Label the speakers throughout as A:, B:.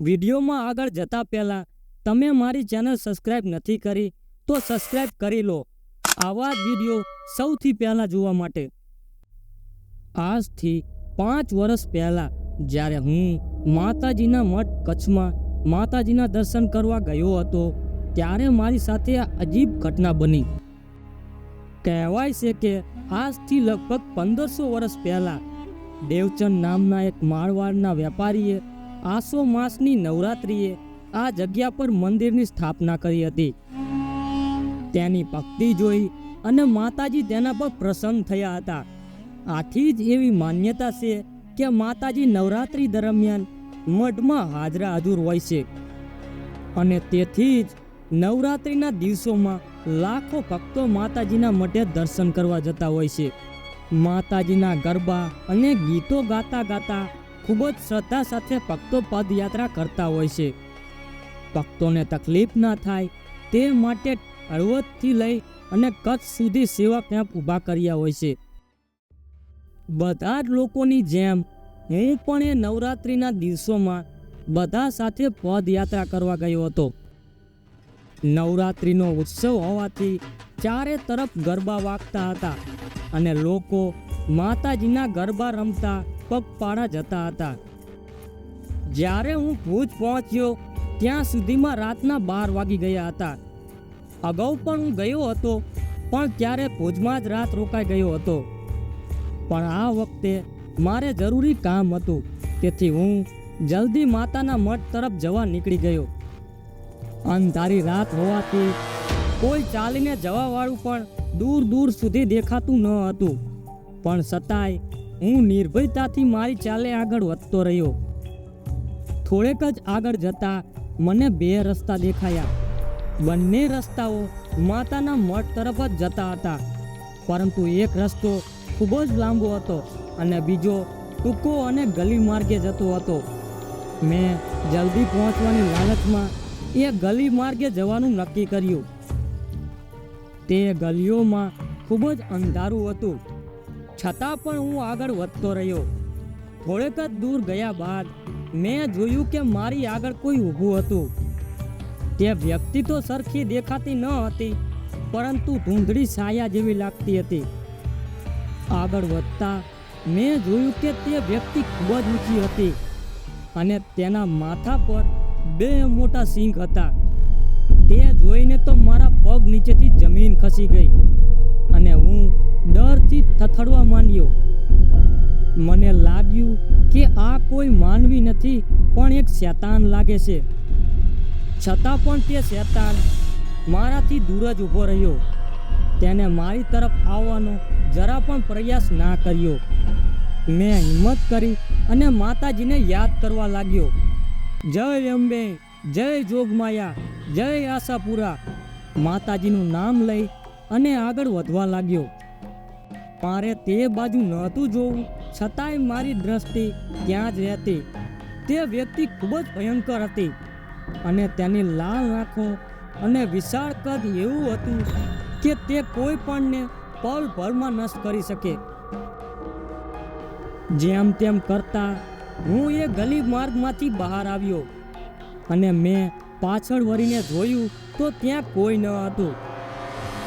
A: વિડીયોમાં આગળ જતા પહેલાં, તમે મારી ચેનલ સબસ્ક્રાઇબ નથી કરી, તો સબસ્ક્રાઇબ કરી લો. આવા જ વીડિયો સૌથી પહેલાં જોવા માટે. આજથી પાંચ વર્ષ પહેલાં, જ્યારે હું માતાજીના મઠ કચ્છમાં માતાજીના દર્શન કરવા ગયો હતો, ત્યારે મારી સાથે આ અજીબ ઘટના બની. કહેવાય છે કે આજથી લગભગ પંદરસો વર્ષ પહેલાં, દેવચંદ નામના એક મારવાડના વેપારીએ આસો માસની નવરાત્રિએ આ જગ્યા પર મંદિરની સ્થાપના કરી હતી. તેની ભક્તિ જોઈ અને માતાજી તેના પર પ્રસન્ન થયા હતા. આથી જ એવી માન્યતા છે કે માતાજી નવરાત્રિ દરમિયાન મઠમાં હાજરા હાજર હોય છે. અને તેથી જ નવરાત્રિના દિવસોમાં લાખો ભક્તો માતાજીના મઠે દર્શન કરવા જતા હોય છે. માતાજીના ગરબા અને ગીતો ગાતા ગાતા ખૂબ જ શ્રદ્ધા સાથે ભક્તો પદયાત્રા કરતા હોય છે. ભક્તોને તકલીફ ના થાય, તે માટે હળવદથી લઈ અને કચ્છ સુધી સેવા કેમ્પ ઊભા કર્યા હોય છે. બધા જ લોકોની જેમ હું પણ એ નવરાત્રિના દિવસોમાં બધા સાથે પદયાત્રા કરવા ગયો હતો. નવરાત્રિનો ઉત્સવ હોવાથી ચારે તરફ ગરબા વાગતા હતા અને લોકો માતાજીના ગરબા રમતા પગપાળા જતા હતા. જ્યારે હું ભુજ પહોંચ્યો, ત્યાં સુધીમાં રાતના બાર વાગી ગયા હતા. અગાઉ પણ હું ગયો હતો, પણ ત્યારે ભુજમાં જ રાત રોકાઈ ગયો હતો. પણ આ વખતે મારે જરૂરી કામ હતું, તેથી હું જલ્દી માતાના મઠ તરફ જવા નીકળી ગયો. અંધારી રાત હોવાથી કોઈ ચાલીને જવાવાળું પણ દૂર દૂર સુધી દેખાતું ન હતું. પણ છતાંય હું નિર્ભયતાથી મારી ચાલે આગળ વધતો રહ્યો. થોડેક જ આગળ જતા મને બે રસ્તા દેખાયા. બંને રસ્તાઓ માતાના મઠ તરફ જ જતા હતા. પરંતુ એક રસ્તો ખૂબ જ લાંબો હતો અને બીજો ટૂંકો અને ગલી માર્ગે જતો હતો. મેં જલ્દી પહોંચવાની લાલચમાં એ ગલી માર્ગે જવાનું નક્કી કર્યું. તે ગલીઓમાં ખૂબ જ અંધારું હતું. છતાં પણ હું આગળ વધતો રહ્યો. થોડેક જ દૂર ગયા બાદ મેં જોયું કે મારી આગળ કોઈ ઊભું હતું. તે વ્યક્તિ તો સરખી દેખાતી ન હતી, પરંતુ ધૂંધળી છાયા જેવી લાગતી હતી. આગળ વધતા મેં જોયું કે તે વ્યક્તિ ખૂબ જ ઊંચી હતી અને તેના માથા પર બે મોટા સિંગ હતા. તે જોઈને તો મારા પગ નીચેથી જમીન ખસી ગઈ અને હું ડરથી થથડવા માંડ્યો. મને લાગ્યું કે આ કોઈ માનવી નથી, પણ એક શેતાન લાગે છે. છતાં પણ તે શેતાન મારાથી દૂર જ ઊભો રહ્યો. તેને મારી તરફ આવવાનો જરા પણ પ્રયાસ ના કર્યો. મેં હિંમત કરી અને માતાજીને યાદ કરવા લાગ્યો. જય અંબે, જય જોગમાયા, જય આશાપુરા. માતાજીનું નામ લઈ અને આગળ વધવા લાગ્યો. મારે તે બાજુ નહોતું જોવું. છતાંય મારી દ્રષ્ટિ ત્યાં જ રહેતી. તે વ્યક્તિ ખૂબ જ ભયંકર હતી અને તેની લાલ આંખો અને વિશાળ કદ એવું હતું કે તે કોઈ પણને પળભરમાં નષ્ટ કરી શકે. જેમ તેમ કરતા હું એ ગલી માર્ગમાંથી બહાર આવ્યો અને મેં પાછળ વળીને જોયું તો ત્યાં કોઈ ન હતું.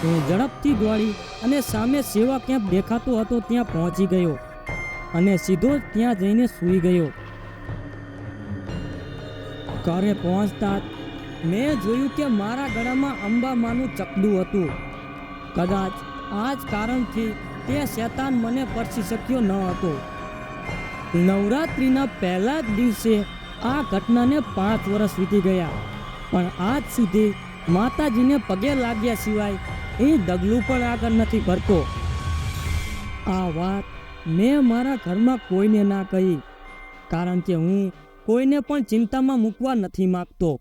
A: ઝડપથી દોડી અને સામે સેવા કેમ્પ દેખાતો હતો ત્યાં પહોંચી ગયો અને સીધો જ ત્યાં જઈને સૂઈ ગયો. ઘરે પહોંચતા મેં જોયું કે મારા ગળામાં અંબામાનું ચકડું હતું. કદાચ આ જ કારણથી તે શેતાન મને પરસી શક્યો ન હતો. નવરાત્રિના પહેલા જ દિવસે આ ઘટનાને પાંચ વર્ષ વીતી ગયા, પણ આજ સુધી માતાજીને પગે લાગ્યા સિવાય એ ડગલું પણ આગળ નથી ભરતો આ વાત મેં મારા ઘરમાં કોઈને ના કહી, કારણ કે હું કોઈને પણ ચિંતામાં મૂકવા નથી માગતો.